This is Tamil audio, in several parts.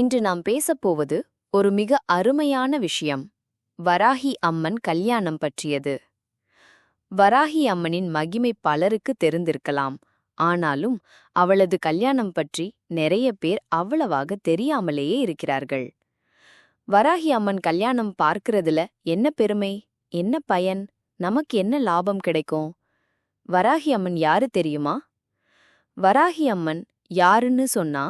இன்று நாம் பேசப்போவது ஒரு மிக அருமையான விஷயம். வராகி அம்மன் கல்யாணம் பற்றியது. வராகி அம்மனின் மகிமை பலருக்கு தெரிந்திருக்கலாம். ஆனாலும் அவளது கல்யாணம் பற்றி நிறைய பேர் அவ்வளவாக தெரியாமலேயே இருக்கிறார்கள். வராகி அம்மன் கல்யாணம் பார்க்கிறதுல என்ன பெருமை? என்ன பயன்? நமக்கு என்ன லாபம் கிடைக்கும்? வராகி அம்மன் யாரு தெரியுமா? வராகி அம்மன் யாருன்னு சொன்னா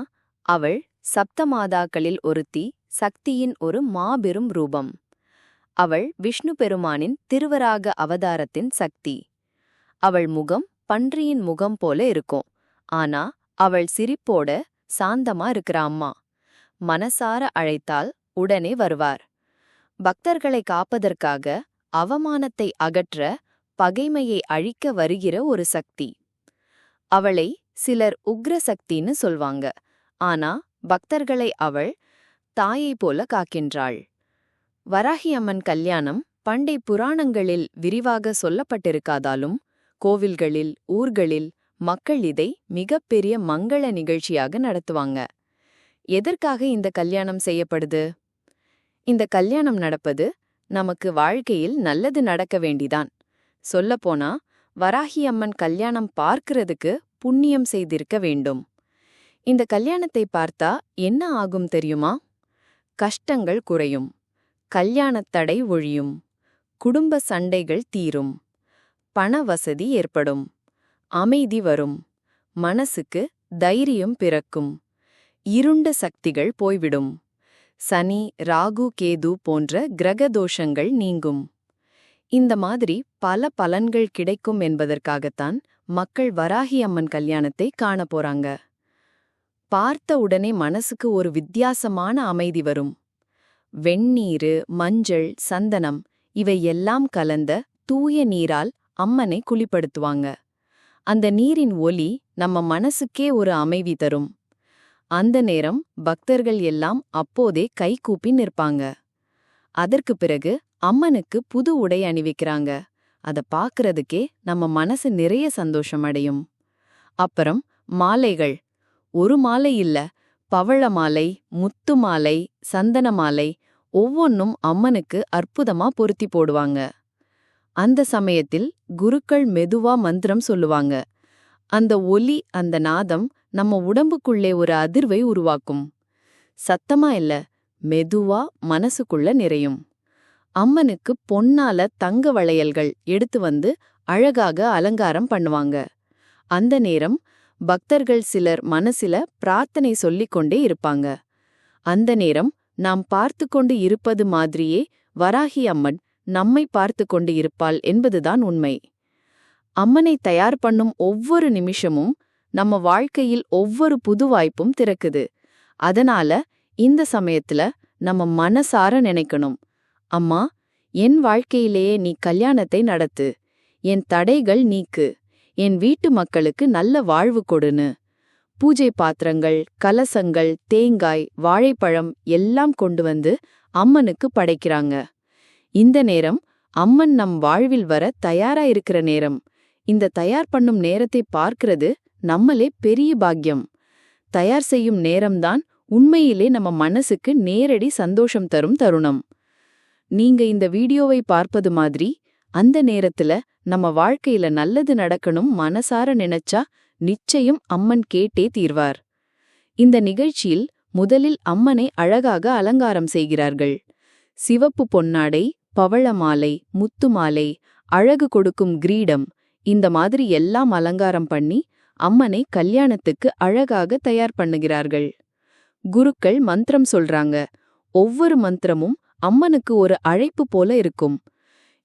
அவள் சப்தமாதாக்களில் ஒருத்தி சக்தியின் ஒரு மாபெரும் ரூபம். அவள் விஷ்ணு பெருமானின் திருவராக அவதாரத்தின் சக்தி. அவள் முகம் பன்றியின் முகம் போல இருக்கும். ஆனா அவள் சிரிப்போட சாந்தமா இருக்கிற அம்மா. மனசார அழைத்தால் உடனே வருவார். பக்தர்களை காப்பதற்காக அவமானத்தை அகற்ற பகைமையை அழிக்க வருகிற ஒரு சக்தி. அவளை சிலர் உக்ர சக்தின்னு சொல்வாங்க. ஆனா பக்தர்களை அவள் தாயை போல காக்கின்றாள். வராகி அம்மன் கல்யாணம் பண்டை புராணங்களில் விரிவாக சொல்லப்பட்டிருக்காதாலும் கோவில்களில் ஊர்களில் மக்கள் இதை மிகப்பெரிய மங்கள நிகழ்ச்சியாக நடத்துவாங்க. எதற்காக இந்த கல்யாணம் செய்யப்படுது? இந்த கல்யாணம் நடப்பது நமக்கு வாழ்க்கையில் நல்லது நடக்க வேண்டிதான். சொல்லப்போனா வராகி அம்மன் கல்யாணம் பார்க்கிறதுக்கு புண்ணியம் செய்திருக்க வேண்டும். இந்த கல்யாணத்தை பார்த்தா என்ன ஆகும் தெரியுமா? கஷ்டங்கள் குறையும். கல்யாணத் தடை ஒழியும். குடும்ப சண்டைகள் தீரும். பண வசதி ஏற்படும். அமைதி வரும். மனசுக்கு தைரியம் பிறக்கும். இருண்ட சக்திகள் போய்விடும். சனி ராகு கேது போன்ற கிரக தோஷங்கள் நீங்கும். இந்த மாதிரி பல பலன்கள் கிடைக்கும் என்பதற்காகத்தான் மக்கள் வராகி அம்மன் கல்யாணத்தை காண போறாங்க. பார்த்த உடனே மனசுக்கு ஒரு வித்தியாசமான அமைதி வரும். வெண்ணீரு மஞ்சள் சந்தனம் இவை எல்லாம் கலந்த தூய நீரால் அம்மனை குளிப்படுத்துவாங்க. அந்த நீரின் ஒலி நம்ம மனசுக்கே ஒரு அமைதி தரும். அந்த நேரம் பக்தர்கள் எல்லாம் அப்போதே கைகூப்பி நிற்பாங்க. அதற்கு பிறகு அம்மனுக்கு புது உடை அணிவிக்கிறாங்க. அதை பாக்குறதுக்கே நம்ம மனசு நிறைய சந்தோஷம் அடையும். அப்புறம் மாலைகள் ஒரு மாலை இல்ல. பவழ மாலை முத்து மாலை சந்தன மாலை ஒவ்வொன்னும் அம்மனுக்கு அற்புதமா பொருத்தி போடுவாங்க. அந்த சமயத்தில் குருக்கள் மெதுவா மந்திரம் சொல்லுவாங்க. அந்த ஒலி அந்த நாதம் நம்ம உடம்புக்குள்ளே ஒரு அதிர்வை உருவாக்கும். சத்தமா இல்ல மெதுவா மனசுக்குள்ள நிறையும். அம்மனுக்கு பொன்னால தங்க வளையல்கள் எடுத்து வந்து அழகாக அலங்காரம் பண்ணுவாங்க. அந்த நேரம் பக்தர்கள் சிலர் மனசில பிரார்த்தனை சொல்லிக் கொண்டே இருப்பாங்க. அந்த நேரம் நாம் பார்த்து கொண்டு இருப்பது மாதிரியே வராகி அம்மன் நம்மை பார்த்து கொண்டு இருப்பாள் என்பதுதான் உண்மை. அம்மனை தயார் பண்ணும் ஒவ்வொரு நிமிஷமும் நம்ம வாழ்க்கையில் ஒவ்வொரு புது வாய்ப்பும் திறக்குது. அதனால இந்த சமயத்துல நம்ம மனசார நினைக்கணும். அம்மா என் வாழ்க்கையிலேயே நீ கல்யாணத்தை நடத்து. என் தடைகள் நீக்கு. என் வீட்டு மக்களுக்கு நல்ல வாழ்வு கொடுன்னு. பூஜை பாத்திரங்கள் கலசங்கள் தேங்காய் வாழைப்பழம் எல்லாம் கொண்டு வந்து அம்மனுக்கு படைக்கிறாங்க. இந்த நேரம் அம்மன் நம் வாழ்வில் வர தயாரா இருக்கிற நேரம். இந்த தயார் பண்ணும் நேரத்தை பார்க்கிறது நம்மளே பெரிய பாக்கியம். தயார் செய்யும் நேரம்தான் உண்மையிலே நம்ம மனசுக்கு நேரடி சந்தோஷம் தரும் தருணம். நீங்க இந்த வீடியோவை பார்ப்பது மாதிரி அந்த நேரத்துல நம்ம வாழ்க்கையில நல்லது நடக்கணும் மனசார நினைச்சா நிச்சயம் அம்மன் கேட்டே தீர்வார். இந்த நிகழ்ச்சியில் முதலில் அம்மனை அழகாக அலங்காரம் செய்கிறார்கள். சிவப்பு பொன்னாடை பவள மாலை முத்து மாலை அழகு கொடுக்கும் கிரீடம் இந்த மாதிரி எல்லாம் அலங்காரம் பண்ணி அம்மனை கல்யாணத்துக்கு அழகாக தயார் பண்ணுகிறார்கள். குருக்கள் மந்திரம் சொல்றாங்க. ஒவ்வொரு மந்திரமும் அம்மனுக்கு ஒரு அழைப்பு போல இருக்கும்.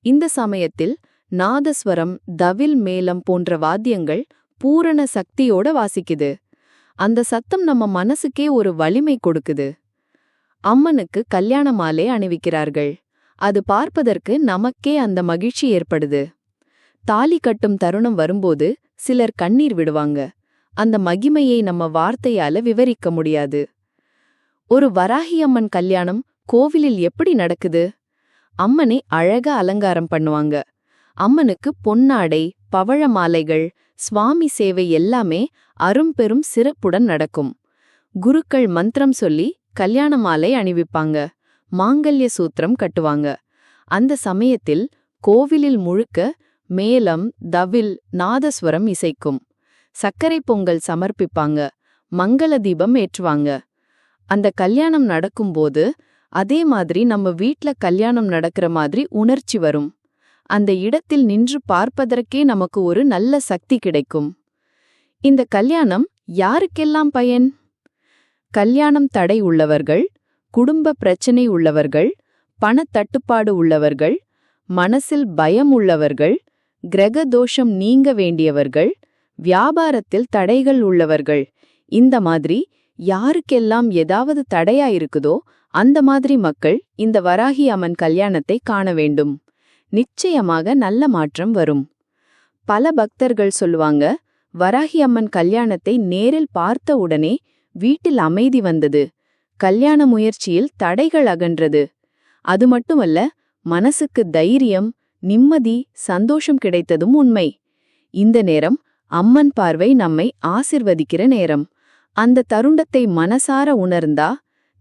இந்த சமயத்தில் நாதஸ்வரம் தவில் மேளம் போன்ற வாத்தியங்கள் பூரண சக்தியோட வாசிக்குது. அந்த சத்தம் நம்ம மனசுக்கே ஒரு வலிமை கொடுக்குது. அம்மனுக்கு கல்யாண மாலை அணிவிக்கிறார்கள். அது பார்ப்பதற்கு நமக்கே அந்த மகிழ்ச்சி ஏற்படுது. தாலி கட்டும் தருணம் வரும்போது சிலர் கண்ணீர் விடுவாங்க. அந்த மகிமையை நம்ம வார்த்தையால விவரிக்க முடியாது. ஒரு வராகியம்மன் கல்யாணம் கோவிலில் எப்படி நடக்குது? அம்மனை அழக அலங்காரம் பண்ணுவாங்க. அம்மனுக்கு பொன்னாடை பவழ மாலைகள் சுவாமி சேவை எல்லாமே அரும்பெரும் சிறப்புடன் நடக்கும். குருக்கள் மந்திரம் சொல்லி கல்யாண மாலை அணிவிப்பாங்க. மாங்கல்ய சூத்திரம் கட்டுவாங்க. அந்த சமயத்தில் கோவிலில் முழுக்க மேலம் தவில் நாதஸ்வரம் இசைக்கும். சர்க்கரை பொங்கல் சமர்ப்பிப்பாங்க. மங்கள தீபம் ஏற்றுவாங்க. அந்த கல்யாணம் நடக்கும்போது அதே மாதிரி நம்ம வீட்ல கல்யாணம் நடக்கிற மாதிரி உணர்ச்சி வரும். அந்த இடத்தில் நின்று பார்ப்பதற்கே நமக்கு ஒரு நல்ல சக்தி கிடைக்கும். இந்த கல்யாணம் யாருக்கெல்லாம் பயன்? கல்யாணம் தடை உள்ளவர்கள் குடும்ப பிரச்சனை உள்ளவர்கள் பணத்தட்டுப்பாடு உள்ளவர்கள் மனசில் பயம் உள்ளவர்கள் கிரக தோஷம் நீங்க வேண்டியவர்கள் வியாபாரத்தில் தடைகள் உள்ளவர்கள் இந்த மாதிரி யாருக்கெல்லாம் ஏதாவது தடையா இருக்குதோ அந்த மாதிரி மக்கள் இந்த வராகி அம்மன் கல்யாணத்தை காண வேண்டும். நிச்சயமாக நல்ல மாற்றம் வரும். பல பக்தர்கள் சொல்லுவாங்க வராகி அம்மன் கல்யாணத்தை நேரில் பார்த்த உடனே வீட்டில் அமைதி வந்தது. கல்யாண முயற்சியில் தடைகள் அகன்றது. அது மட்டுமல்ல மனசுக்கு தைரியம் நிம்மதி சந்தோஷம் கிடைத்ததும் உண்மை. இந்த நேரம் அம்மன் பார்வை நம்மை ஆசிர்வதிக்கிற நேரம். அந்த தருண்டத்தை மனசார உணர்ந்தா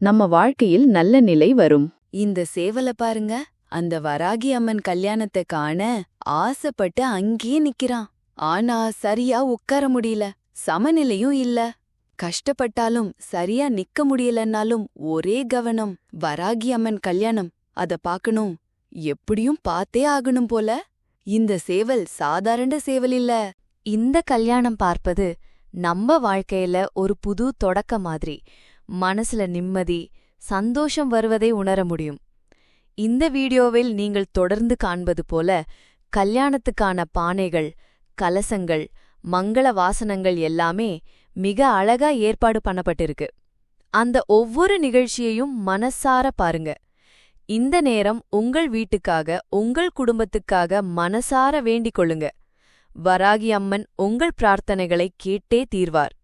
நம்ம வாழ்க்கையில் நல்ல நிலை வரும். இந்த சேவல பாருங்க. அந்த வராகி அம்மன் கல்யாணத்தை காண ஆசைப்பட்டு அங்கேயே நிக்கிறான். ஆனா சரியா உட்கார முடியல. சமநிலையும் இல்ல. கஷ்டப்பட்டாலும் சரியா நிக்க முடியலன்னாலும் ஒரே கவனம் வராகி அம்மன் கல்யாணம். அத பாக்கணும். எப்படியும் பார்த்தே ஆகணும் போல. இந்த சேவல் சாதாரண சேவல் இல்ல. இந்த கல்யாணம் பார்ப்பது நம்ம வாழ்க்கையில ஒரு புது தொடக்க மாதிரி மனசுல நிம்மதி சந்தோஷம் வருவதை உணர முடியும். இந்த வீடியோவில் நீங்கள் தொடர்ந்து காண்பது போல கல்யாணத்துக்கான பானைகள் கலசங்கள் மங்கள வாசனங்கள் எல்லாமே மிக அழகா ஏற்பாடு பண்ணப்பட்டிருக்கு. அந்த ஒவ்வொரு நிகழ்ச்சியையும் மனசார பாருங்க. இந்த நேரம் உங்கள் வீட்டுக்காக உங்கள் குடும்பத்துக்காக மனசார வேண்டிக் கொள்ளுங்க. வராகி அம்மன் உங்கள் பிரார்த்தனைகளை கேட்டே தீர்வார்.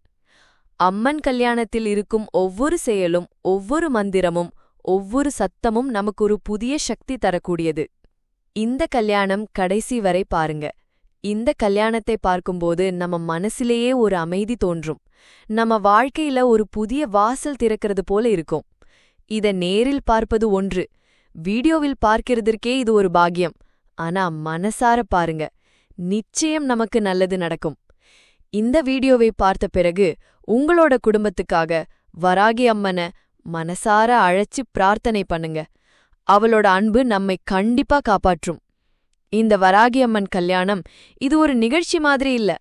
அம்மன் கல்யாணத்தில் இருக்கும் ஒவ்வொரு செயலும் ஒவ்வொரு மந்திரமும் ஒவ்வொரு சத்தமும் நமக்கு ஒரு புதிய சக்தி தரக்கூடியது. இந்த கல்யாணம் கடைசி வரை பாருங்க. இந்த கல்யாணத்தை பார்க்கும்போது நம்ம மனசிலேயே ஒரு அமைதி தோன்றும். நம்ம வாழ்க்கையில ஒரு புதிய வாசல் திறக்கிறது போல இருக்கும். இத நேரில் பார்ப்பது ஒன்று. வீடியோவில் பார்க்கிறதற்கே இது ஒரு பாக்கியம். ஆனா மனசார பாருங்க. நிச்சயம் நமக்கு நல்லது நடக்கும். இந்த வீடியோவை பார்த்த பிறகு உங்களோட குடும்பத்துக்காக வராகி அம்மனை மனசார அழைச்சு பிரார்த்தனை பண்ணுங்க. அவளோட அன்பு நம்மை கண்டிப்பா காப்பாற்றும். இந்த வராகி அம்மன் கல்யாணம் இது ஒரு நிகழ்ச்சி மாதிரி இல்ல.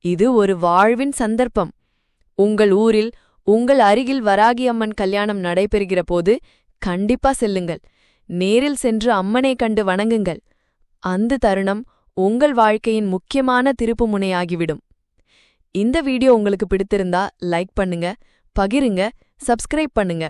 இது ஒரு வாழ்வின் சந்தர்ப்பம். உங்கள் ஊரில் உங்கள் அருகில் வராகி அம்மன் கல்யாணம் நடைபெறுகிற போது கண்டிப்பா செல்லுங்கள். நேரில் சென்று அம்மனை கண்டு வணங்குங்கள். அந்த தருணம் உங்கள் வாழ்க்கையின் முக்கியமான திருப்புமுனையாகிவிடும் இந்த வீடியோ உங்களுக்கு பிடித்திருந்தா லைக் பண்ணுங்க பகிருங்க சப்ஸ்கிரைப் பண்ணுங்க.